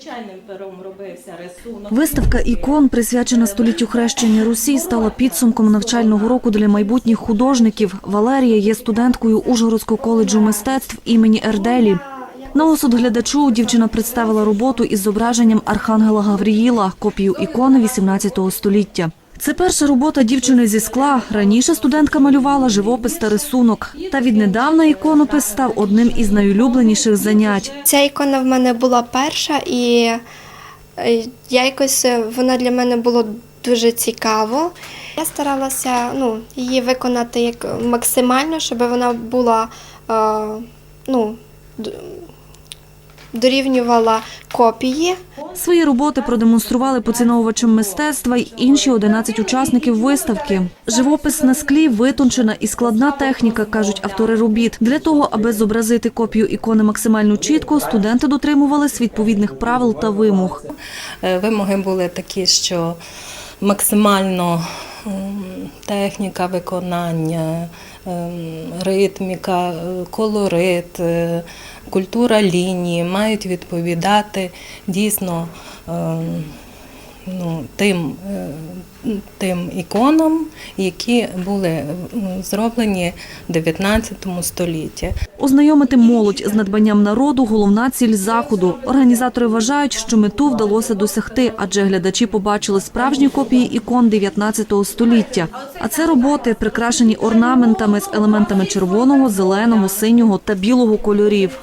Звичайним пером робився рисунок. Виставка ікон, присвячена століттю хрещення Русі, стала підсумком навчального року для майбутніх художників. Валерія є студенткою Ужгородського коледжу мистецтв імені Ерделі. На осуд глядачу дівчина представила роботу із зображенням Архангела Гавріїла, копію ікони 18 століття. Це перша робота дівчини зі скла. Раніше студентка малювала живопис та рисунок. Та віднедавна іконопис став одним із найулюбленіших занять. Ця ікона в мене була перша, і е, я якось е, вона для мене було дуже цікаво. Я старалася ну, її виконати як максимально, щоб вона була е, ну, дорівнювала копії. Свої роботи продемонстрували поціновувачам мистецтва й інші 11 учасників виставки. Живопис на склі витончена і складна техніка, кажуть автори робіт. Для того, аби зобразити копію ікони максимально чітко, студенти дотримувались відповідних правил та вимог. Е, Вимоги були такі, що максимально техніка виконання, ем, ритміка, е, колорит, е, культура лінії мають відповідати дійсно ем, ну, тим, е, тим іконам, які були зроблені в 19 столітті. Ознайомити молодь з надбанням народу головна ціль заходу. Організатори вважають, що мету вдалося досягти, адже глядачі побачили справжні копії ікон 19 століття. А це роботи, прикрашені орнаментами з елементами червоного, зеленого, синього та білого кольорів.